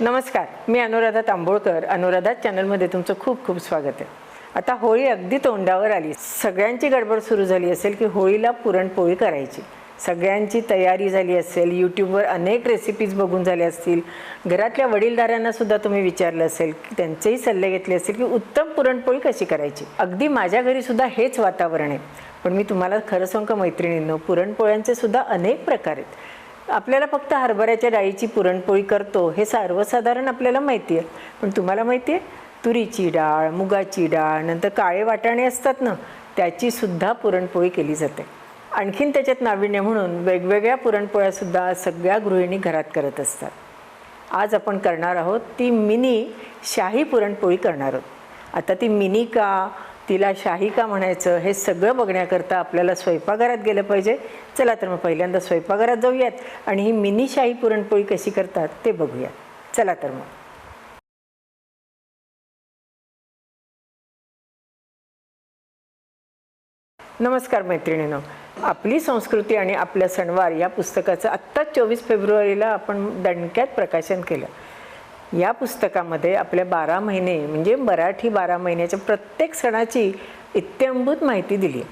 नमस्कार मी अनुराधा तांबोळकर. अनुराधा चॅनलमध्ये तुमचं खूप खूप स्वागत आहे. आता होळी अगदी तोंडावर आली. सगळ्यांची गडबड सुरू झाली असेल की होळीला पुरणपोळी करायची. सगळ्यांची तयारी झाली असेल यूट्यूबवर अनेक रेसिपीज बघून झाल्या असतील. घरातल्या वडीलधाऱ्यांना सुद्धा तुम्ही विचारलं असेल की त्यांचेही सल्ले घेतले असतील की उत्तम पुरणपोळी कशी करायची. अगदी माझ्या घरी सुद्धा हेच वातावरण आहे. पण मी तुम्हाला खरं सांगू मैत्रिणींनो पुरणपोळ्यांचे सुद्धा अनेक प्रकार आहेत. आपल्याला फक्त हरभऱ्याच्या डाळीची पुरणपोळी करतो हे सर्वसाधारण आपल्याला माहिती आहे. पण तुम्हाला माहिती आहे तुरीची डाळ मुगाची डाळ नंतर काळे वाटाणे असतात ना त्याची सुद्धा पुरणपोळी केली जाते. आणखीन त्याच्यात नाविन्य म्हणून वेगवेगळ्या पुरणपोळ्यासुद्धा सगळ्या गृहिणी घरात करत असतात. आज आपण करणार आहोत ती मिनी शाही पुरणपोळी करणार आहोत. आता ती मिनी का तिला शाही का म्हणायचं? हे सगळं बघण्याकरता आपल्याला स्वयंपाकघरात गेलं पाहिजे. चला तर मग पहिल्यांदा स्वयंपाकघरात जाऊयात आणि ही मिनी शाही पुरणपोळी कशी करतात ते बघूयात. चला तर मग. नमस्कार मैत्रिणीनो. आपली संस्कृती आणि आपल्या सणवार या पुस्तकाचं आत्ताच चोवीस फेब्रुवारीला आपण दणक्यात प्रकाशन केलं. या पुस्तकामध्ये आपल्या बारा महिने म्हणजे मराठी बारा महिन्याच्या प्रत्येक सणाची इत्यंभूत माहिती दिली.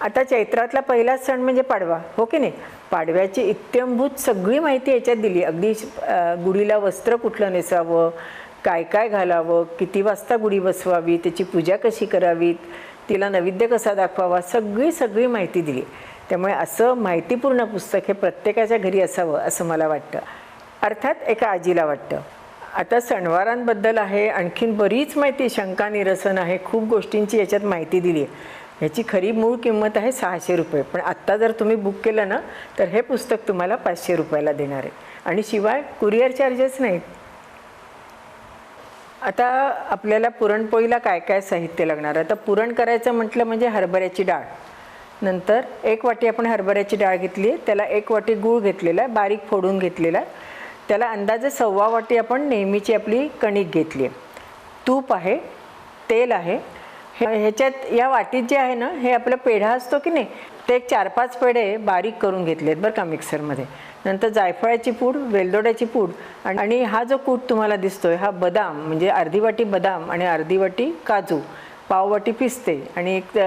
आता चैत्रातला पहिलाच सण म्हणजे पाडवा हो की नाही? पाडव्याची इत्यंभूत सगळी माहिती याच्यात दिली. अगदी गुढीला वस्त्र कुठलं नेसावं काय काय घालावं किती वाजता गुढी बसवावी त्याची पूजा कशी करावीत तिला नैवेद्य कसा दाखवावा सगळी सगळी माहिती दिली. त्यामुळे असं माहितीपूर्ण पुस्तक हे प्रत्येकाच्या घरी असावं असं मला वाटतं. अर्थात एका आजीला वाटतं. आता सणवारांबद्दल आहे आणखीन बरीच माहिती शंका निरसन आहे खूप गोष्टींची याच्यात माहिती दिली आहे. ह्याची खरी मूळ किंमत आहे सहाशे रुपये. पण आत्ता जर तुम्ही बुक केलं ना तर हे पुस्तक तुम्हाला पाचशे रुपयाला देणार आहे. आणि शिवाय कुरिअर चार्जेस नाहीत. आता आपल्याला पुरणपोळीला काय काय साहित्य लागणार? आता पुरण करायचं म्हटलं म्हणजे हरभऱ्याची डाळ. नंतर एक वाटी आपण हरभऱ्याची डाळ घेतली आहे. त्याला एक वाटी गूळ घेतलेला आहे बारीक फोडून घेतलेला आहे. त्याला अंदाजे सव्वा वाटी आपण नेहमीची आपली कणिक घेतली आहे. तूप आहे तेल आहे. हे ह्याच्यात या वाटीत जे आहे ना हे आपलं पेढा असतो की नाही ते एक चार पाच पेढे बारीक करून घेतलेत बरं का मिक्सरमध्ये. नंतर जायफळाची पूड वेलदोड्याची पूड आणि हा जो कूट तुम्हाला दिसतोय हा बदाम म्हणजे अर्धी वाटी बदाम आणि अर्धी वाटी काजू पाववाटी पिस्ते आणि एक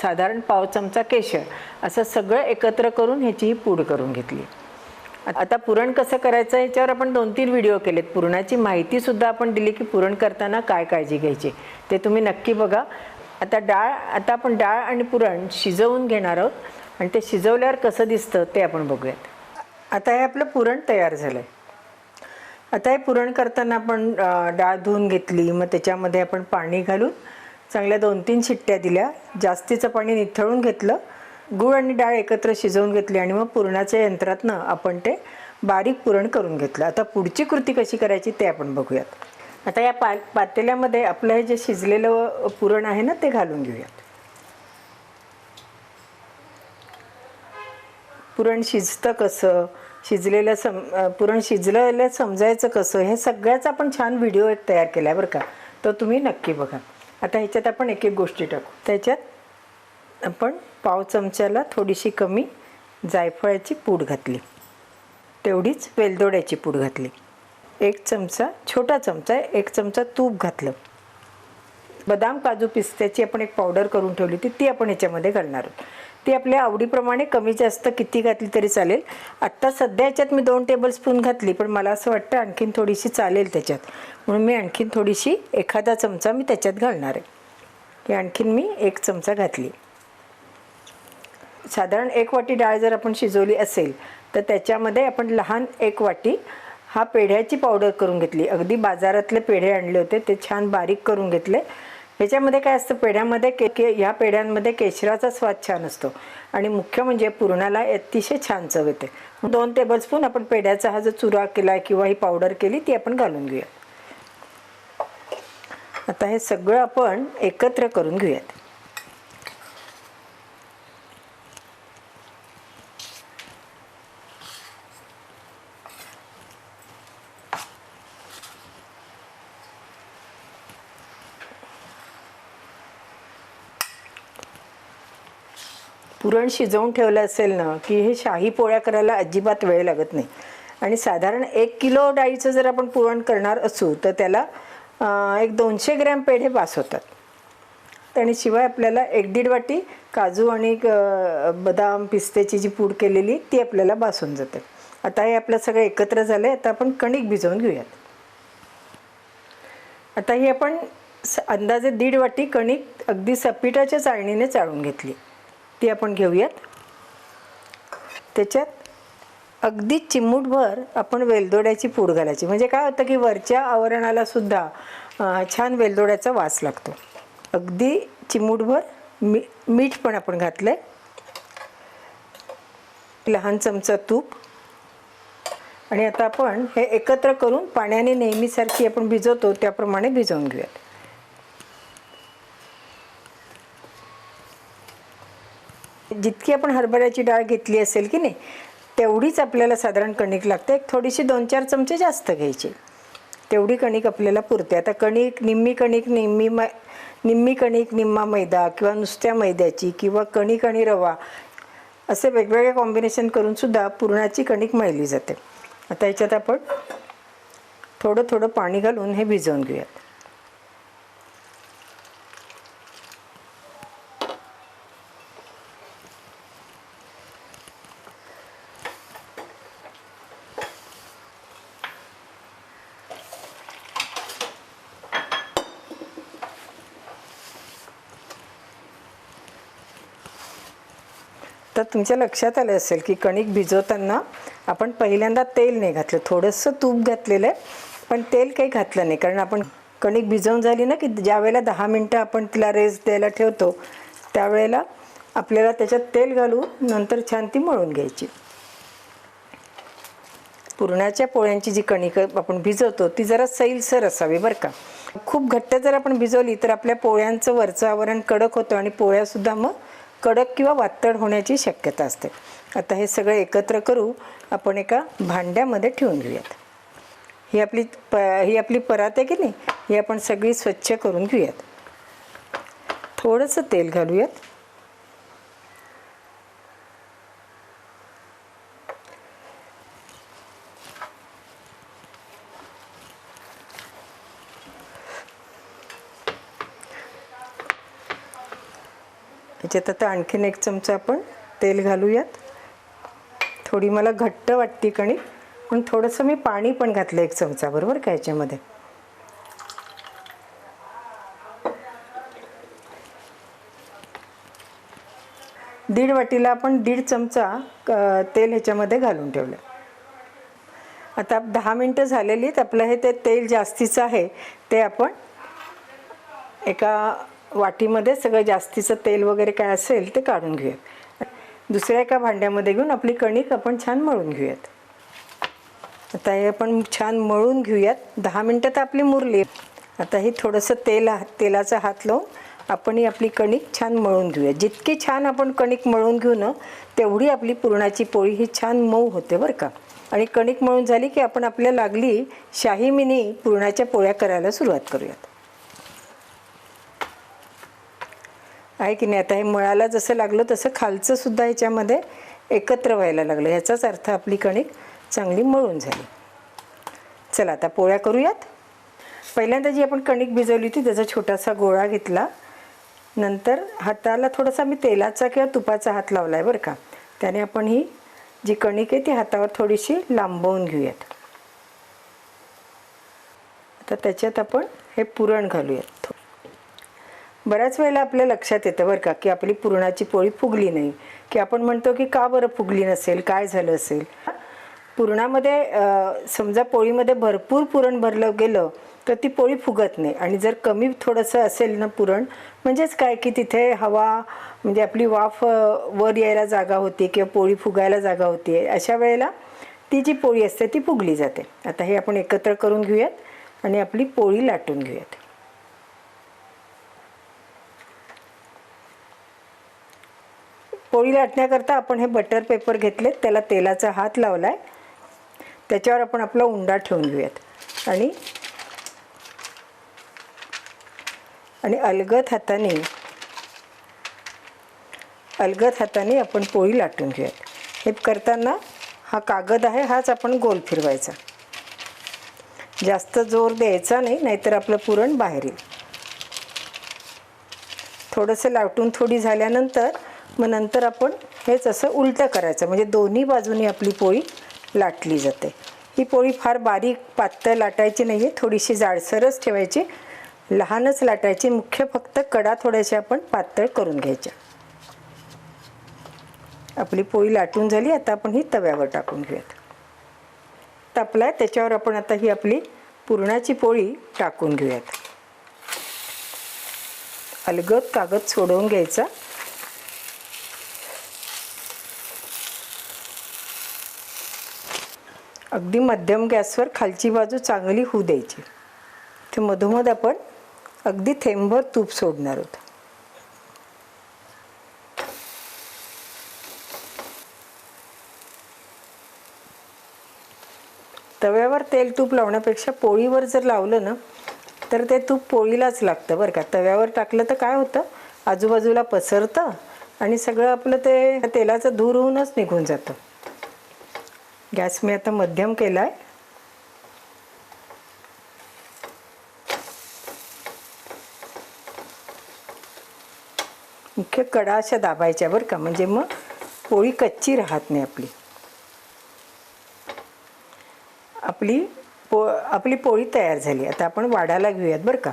साधारण पाव चमचा केशर असं सगळं एकत्र करून ह्याची ही पूड करून घेतली. आता पुरण कसं करायचं याच्यावर आपण दोन तीन व्हिडिओ केलेत. पुरणाची माहिती सुद्धा आपण दिली की पुरण करताना काय काळजी घ्यायची ते तुम्ही नक्की बघा. आता डाळ आता आपण डाळ आणि पुरण शिजवून घेणार आहोत आणि ते शिजवल्यावर कसं दिसतं ते आपण बघूयात. आता हे आपलं पुरण तयार झालं आहे आता हे पुरण करताना आपण डाळ धुवून घेतली मग त्याच्यामध्ये आपण पाणी घालून चांगल्या दोन तीन शिट्ट्या दिल्या. जास्तीचं पाणी निथळून घेतलं. गूळ आणि डाळ एकत्र शिजवून घेतली आणि मग पुरणाच्या यंत्रातनं आपण ते बारीक पुरण करून घेतलं. आता पुढची कृती कशी करायची ते आपण बघूयात. आता या पा पातेल्यामध्ये आपलं हे जे शिजलेलं पुरण आहे ना ते घालून घेऊयात. पुरण शिजतं कसं? शिजलेलं सम पुरण शिजलेलं समजायचं कसं? हे सगळ्याचा आपण छान व्हिडिओ एक तयार केला आहे बरं का. तो तुम्ही नक्की बघा. आता ह्याच्यात आपण एक एक गोष्टी टाकू. त्याच्यात आपण पाव चमच्याला थोडीशी कमी जायफळाची पूड घातली. तेवढीच वेलदोड्याची पूड घातली. एक चमचा छोटा चमचा एक चमचा तूप घातलं. बदाम काजू पिस्त्याची आपण एक पावडर करून ठेवली होती ती आपण याच्यामध्ये घालणार आहोत. ती आपल्या आवडीप्रमाणे कमी जास्त किती घातली तरी चालेल. आत्ता सध्या याच्यात मी दोन टेबलस्पून घातली पण मला असं वाटतं आणखीन थोडीशी चालेल त्याच्यात. म्हणून मी आणखीन थोडीशी एखादा चमचा मी त्याच्यात घालणार आहे. ही आणखीन मी एक चमचा घातली. साधारण एक वाटी डाळ जर आपण शिजवली असेल तर त्याच्यामध्ये आपण लहान एक वाटी हा पेढ्याची पावडर करून घेतली. अगदी बाजारातले पेढे आणले होते ते छान बारीक करून घेतले. ह्याच्यामध्ये काय असतं पेढ्यामध्ये के के ह्या पेढ्यांमध्ये केशराचा स्वाद छान असतो. आणि मुख्य म्हणजे पुरणाला अतिशय छान चव येते. दोन टेबलस्पून आपण पेढ्याचा हा जो चुरा केला किंवा ही पावडर केली ती आपण घालून घेऊया आता हे सगळं आपण एकत्र करून घेऊयात. पुरण शिजवून ठेवलं असेल ना की हे शाही पोळ्या करायला अजिबात वेळ लागत नाही. आणि साधारण एक किलो डाळीचं जर आपण पुरण करणार असू तर त्याला एक दोनशे ग्रॅम पेढे पास होतात. आणि शिवाय आपल्याला एक दीड वाटी काजू आणि बदाम पिस्त्याची जी पूड केलेली ती आपल्याला बासून जाते. आता हे आपलं सगळं एकत्र झालं आहे आता आपण कणिक भिजवून घेऊयात. आता ही आपण अंदाजे दीड वाटी कणिक अगदी सपिटाच्या चाळणीने चाळून घेतली. ती आपण घेऊयात. त्याच्यात अगदी चिमूटभर आपण वेलदोड्याची पूड घालायची. म्हणजे काय होतं की वरच्या आवरणाला सुद्धा छान वेलदोड्याचा वास लागतो. अगदी चिमूटभर मी मीठ पण आपण घातलं आहे लहान चमचा तूप. आणि आता आपण हे एकत्र करून पाण्याने नेहमीसारखी आपण भिजवतो त्याप्रमाणे भिजवून घेऊयात. जितकी आपण हरभऱ्याची डाळ घेतली असेल की नाही तेवढीच आपल्याला साधारण कणिक लागते. एक थोडीशी दोन चार चमचे जास्त घ्यायची. तेवढी कणिक आपल्याला पुरते. आता कणिक निम्मी कणिक निम्मी मै निम्मी कणिक निम्मा मैदा किंवा नुसत्या मैद्याची किंवा कणिक आणि रवा असे वेगवेगळे कॉम्बिनेशन करूनसुद्धा पुरणाची कणिक मळली जाते. आता याच्यात आपण थोडं थोडं पाणी घालून हे भिजवून घेऊयात. तर तुमच्या लक्षात आलं असेल की कणिक भिजवताना आपण पहिल्यांदा तेल नाही घातलं. थोडंसं तूप घातलेलं आहे पण तेल काही घातलं नाही. कारण आपण कणिक भिजवून झाली ना की ज्या वेळेला दहा मिनटं आपण तिला रेस्ट द्यायला ठेवतो त्यावेळेला आपल्याला त्याच्यात तेल घालून नंतर छान ती मळून घ्यायची. पुरणाच्या पोळ्यांची जी कणिक आपण भिजवतो ती जरा सैलसर असावी बरं का. खूप घट्ट जर आपण भिजवली तर आपल्या पोळ्यांचं वरचं आवरण कडक होतं आणि पोळ्यासुद्धा मग कडक किंवा वातड होण्याची शक्यता असते. आता हे सगळं एकत्र करू आपण एका भांड्यामध्ये ठेवून घेऊयात. ही आपली प ही आपली परात आहे की नाही? ही आपण सगळी स्वच्छ करून घेऊयात. थोडंसं तेल घालूयात. याच्यात आता आणखीन एक चमचा आपण तेल घालूयात. थोडी मला घट्ट वाटते कणिक पण थोडंसं मी पाणी पण घातलं एक चमचा बरोबर का याच्यामध्ये? दीड वाटीला आपण दीड चमचा तेल ह्याच्यामध्ये घालून ठेवलं. आता दहा मिनटं झालेली आहेत आपलं हे ते तेल जास्तीचं आहे ते आपण एका वाटीमध्ये सगळं जास्तीचं तेल वगैरे काय असेल ते काढून घेऊयात. दुसऱ्या एका भांड्यामध्ये घेऊन आपली कणिक आपण छान मळून घेऊयात. आता हे आपण छान मळून घेऊयात. दहा मिनटं तर आपली मुरली. आता हे थोडंसं तेल तेलाचा हात लावून आपण ही आपली कणिक छान मळून घेऊया जितकी छान आपण कणिक मळून घेऊ ना तेवढी आपली पुरणाची पोळी ही छान मऊ होते बरं का. आणि कणिक मळून झाली की आपण आपल्या लागली शाही मिनी पुरणाच्या पोळ्या करायला सुरुवात करूयात. आहे की नाही? आता हे मळाला जसं लागलं तसं खालचं सुद्धा ह्याच्यामध्ये एकत्र व्हायला लागलं. ह्याचाच अर्थ आपली कणिक चांगली मळून झाली. चला आता पोळ्या करूयात. पहिल्यांदा जी आपण कणिक भिजवली होती त्याचा छोटासा गोळा घेतला. नंतर हाताला थोडासा मी तेलाचा किंवा तुपाचा हात लावला आहे बरं का? त्याने आपण ही जी कणिक आहे ती हातावर थोडीशी लांबवून घेऊयात. आता त्याच्यात आपण हे पुरण घालूयात. बऱ्याच वेळेला आपल्या लक्षात येतं बरं का की आपली पुरणाची पोळी फुगली नाही. की आपण म्हणतो की का बरं फुगली नसेल काय झालं असेल? पुरणामध्ये समजा पोळीमध्ये भरपूर पुरण भरलं गेलं तर ती पोळी फुगत नाही. आणि जर कमी थोडंसं असेल ना पुरण म्हणजेच काय की तिथे हवा म्हणजे आपली वाफ वर यायला जागा होती किंवा पोळी फुगायला जागा होती अशा वेळेला ती जी पोळी असते ती फुगली जाते. आता हे आपण एकत्र करून घेऊयात आणि आपली पोळी लाटून घेऊयात. पोळी लाटण्याकरता आपण हे बटर पेपर घेतले त्याला तेलाचा हात लावला आहे त्याच्यावर आपण आपला उंडा ठेवून घेऊयात. आणि आणि अलगद हाताने अलगद हाताने आपण पोळी लाटून घेऊयात. हे करताना हा कागद आहे हाच आपण गोल फिरवायचा. जास्त जोर द्यायचा नाही नाहीतर आपलं पुरण बाहेर येईल. थोडंसं लाटून थोडी झाल्यानंतर मग नंतर आपण हेच असं उलटं करायचं. म्हणजे दोन्ही बाजूनी आपली पोळी लाटली जाते. ही पोळी फार बारीक पातळ लाटायची नाही आहे थोडीशी जाडसरच ठेवायची. लहानच लाटायची मुख्य फक्त कडा थोड्याशा आपण पातळ करून घ्यायच्या. आपली पोळी लाटून झाली आता आपण ही तव्यावर टाकून घेऊयात. तापलाय त्याच्यावर आपण आता ही आपली पुरणाची पोळी टाकून घेऊयात. अलगद कागद सोडवून घ्यायचा. अगदी मध्यम गॅसवर खालची बाजू चांगली होऊ द्यायची. ते मधोमध आपण अगदी थेंबभर तूप सोडणार आहोत. तव्यावर तेल तूप लावण्यापेक्षा पोळीवर जर लावलं ना तर ते तूप पोळीलाच लागतं बरं का. तव्यावर टाकलं तर काय होतं? आजूबाजूला पसरतं आणि सगळं आपलं ते तेलाचं धूर होऊनच निघून जातं. गॅस मी आता मध्यम केला आहे मुख्य कडा अशा दाबायच्या बरं का म्हणजे मग पोळी कच्ची राहत नाही आपली. आपली पो आपली पोळी तयार झाली. आता आपण वाढायला घेऊयात बरं का.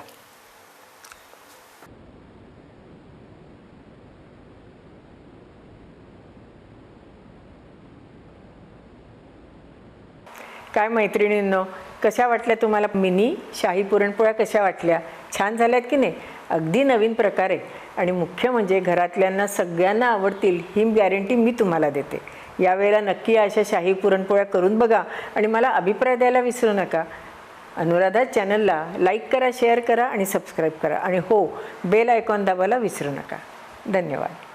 काय मैत्रिणींनो कशा वाटल्या तुम्हाला मिनी शाही पुरणपोळ्या कशा वाटल्या? छान झाल्यात की नाही? अगदी नवीन प्रकारे आणि मुख्य म्हणजे घरातल्यांना सगळ्यांना आवडतील ही गॅरंटी मी तुम्हाला देते. यावेळेला नक्की अशा शाही पुरणपोळ्या करून बघा आणि मला अभिप्राय द्यायला विसरू नका. अनुराधा चॅनलला लाईक करा शेअर करा आणि सबस्क्राईब करा. आणि हो बेल आयकॉन दाबायला विसरू नका. धन्यवाद.